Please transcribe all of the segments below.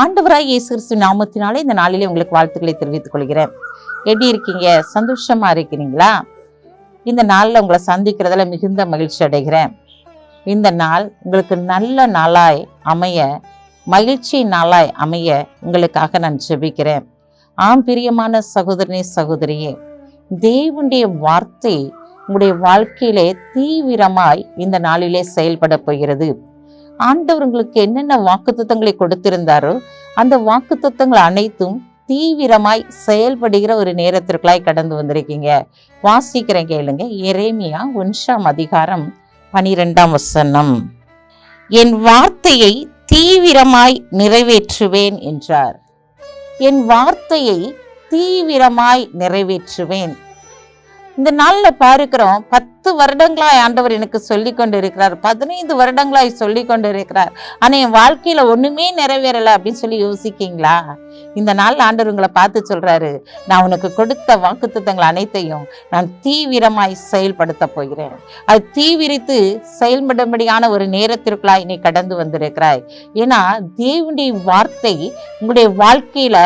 ஆண்டவராய் இயேசு கிறிஸ்து நாமத்தினாலே இந்த நாளிலே உங்களுக்கு வாழ்த்துக்களை தெரிவித்துக் கொள்கிறேன். எப்படி இருக்கீங்க? சந்தோஷமா இருக்கிறீங்களா? இந்த நாளில் உங்களை சந்திக்கிறதுல மிகுந்த மகிழ்ச்சி அடைகிறேன். இந்த நாள் உங்களுக்கு நல்ல நாளாய் அமைய மகிழ்ச்சி நாளாய் அமைய உங்களுக்காக நான் ஜெபிக்கிறேன். ஆம் பிரியமான சகோதரனே சகோதரியே தேவனுடைய வார்த்தை உங்களுடைய வாழ்க்கையிலே தீவிரமாய் இந்த நாளிலே செயல்பட போகிறது. ஆண்டவர்களுக்கு என்னென்ன என்னென்ன வாக்குத்தத்தங்களை கொடுத்திருந்தாரோ அந்த வாக்குத்தத்தங்கள் அனைத்தும் தீவிரமாய் செயல்படுகிற ஒரு நேரத்திற்குள்ளாய் கடந்து வந்திருக்கீங்க. வாசிக்கிறேன் கேளுங்க. எரேமியா ஒன்றாம் அதிகாரம் பனிரெண்டாம் வசனம். என் வார்த்தையை தீவிரமாய் நிறைவேற்றுவேன் என்றார். என் வார்த்தையை தீவிரமாய் நிறைவேற்றுவேன். இந்த நாள்ல பார்க்கிறோம் பத்து வருடங்களாய் ஆண்டவர் எனக்கு சொல்லி கொண்டு இருக்கிறார் பதினைந்து வருடங்களாய் சொல்லி கொண்டு இருக்கிறார் ஆனா என் வாழ்க்கையில ஒண்ணுமே நிறைவேறல அப்படின்னு சொல்லி யோசிக்கீங்களா? இந்த நாள் ஆண்டவர் உங்களை பார்த்து சொல்றாரு நான் உனக்கு கொடுத்த வாக்குத்தத்தங்கள் அனைத்தையும் நான் தீவிரமாய் செயல்படுத்த போகிறேன். அது தீவிரித்து செயல்படும்படியான ஒரு நேரத்திற்குள்ளாய் நீ கடந்து வந்திருக்கிறாய். ஏன்னா தேவனுடைய வார்த்தை உங்களுடைய வாழ்க்கையில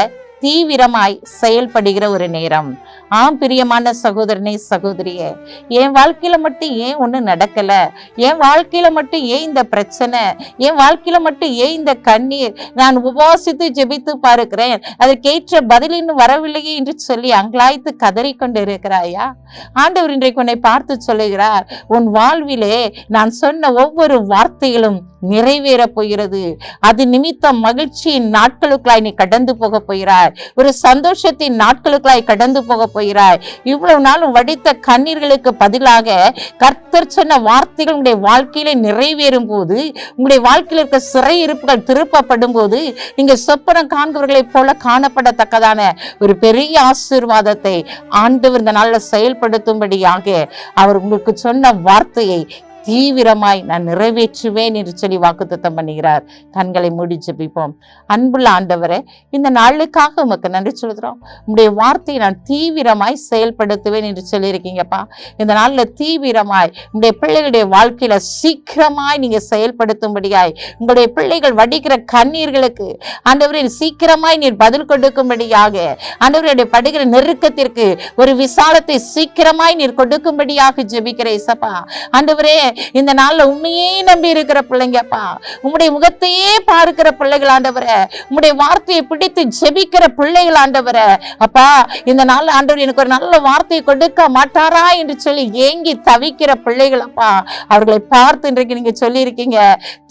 தீவிரமாய் செயல்படுகிற ஒரு நேரம். ஆம் பிரியமான சகோதரனே சகோதரியே என் வாழ்க்கையில மட்டும் ஏன் ஒன்றும் நடக்கல? என் வாழ்க்கையில மட்டும் ஏன் இந்த பிரச்சனை? என் வாழ்க்கையில மட்டும் ஏன் இந்த கண்ணீர்? நான் உபவாசித்து ஜெபித்து பார்க்கிறேன். அதற்கேற்ற பதில் இன்னும் வரவில்லையே என்று சொல்லி அங்கலாய்த்து கதறிக்கொண்டு இருக்கிறாயா ஆண்டவர் இன்றைக்கு உன்னை பார்த்து சொல்லுகிறார். உன் வாழ்விலே நான் சொன்ன ஒவ்வொரு வார்த்தைகளும் நிறைவேறப் போகிறது அது நிமித்தம் மகிழ்ச்சியின் நாட்களுக்குள்ளாய் நீ கடந்து போக போகிறாய். ஒரு சந்தோஷத்தின் நாட்களுக்குள்ளாய் கடந்து போக போகிறாய். இவ்வளவு நாளும் வடித்த கண்ணீர்களுக்கு பதிலாக கர்த்தர் சொன்ன வார்த்தைகள் உங்களுடைய வாழ்க்கையில நிறைவேறும் போது உங்களுடைய வாழ்க்கையில் இருக்க சிறை இருப்புகள் திருப்பப்படும் போது நீங்க சொப்பனம் காண்பவர்களைப் போல காணப்படத்தக்கதான ஒரு பெரிய ஆசீர்வாதத்தை ஆண்டவர் இந்த நாளில் செயல்படுத்தும்படியாக அவர் உங்களுக்கு சொன்ன வார்த்தையை தீவிரமாய் நான் நிறைவேற்றுவேன் என்று சொல்லி வாக்குத்தத்தம் பண்ணுகிறார். கண்களை மூடி ஜெபிப்போம். அன்புள்ள ஆண்டவரே இந்த நாளுக்காக உமக்கு நன்றி சொல்கிறோம் உங்களுடைய வார்த்தையை நான் தீவிரமாய் செயல்படுத்துவேன் என்று சொல்லியிருக்கீங்கப்பா. இந்த நாளில் தீவிரமாய் உங்களுடைய பிள்ளைகளுடைய வாழ்க்கையில சீக்கிரமாய் நீங்க செயல்படுத்தும்படியாய் உங்களுடைய பிள்ளைகள் வடிக்கிற கண்ணீர்களுக்கு ஆண்டவரே சீக்கிரமாய் நீர் பதில் கொடுக்கும்படியாக ஆண்டவருடைய படுகிற நெருக்கத்திற்கு ஒரு விசாலத்தை சீக்கிரமாய் நீர் கொடுக்கும்படியாக ஜெபிக்கிற இசப்பா. ஆண்டவரே இந்த நாள்ல உண்மையே நம்பி இருக்கிற பிள்ளைங்கப்பா. உங்களுடைய முகத்தையே பார்க்கிற பிள்ளைகள் ஆண்டவரை உங்களுடைய வார்த்தையை பிடித்து ஜெபிக்கிற பிள்ளைகள் ஆண்டவரை அப்பா இந்த நாள் ஆண்டவர் எனக்கு ஒரு நல்ல வார்த்தையை கொடுக்க மாட்டாரா என்று சொல்லி ஏங்கி தவிக்கிற பிள்ளைகள் அப்பா அவர்களை பார்த்து இன்றைக்கு நீங்க சொல்லியிருக்கீங்க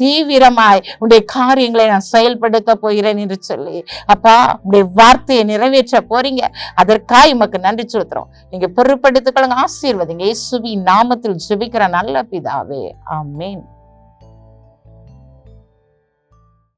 தீவிரமாய் உடைய காரியங்களை நான் செயல்படுத்த போகிறேன் என்று சொல்லி. அப்பா உடைய வார்த்தையை நிறைவேற்ற போறீங்க. அதற்காக உமக்கு நன்றி செலுத்துறோம். நீங்க பொறுப்படுத்திக்கொள்ளுங்க ஆசீர்வதிங்க. இயேசுவின் நாமத்தில் ஜெபிக்கிற நல்ல our way. Amen.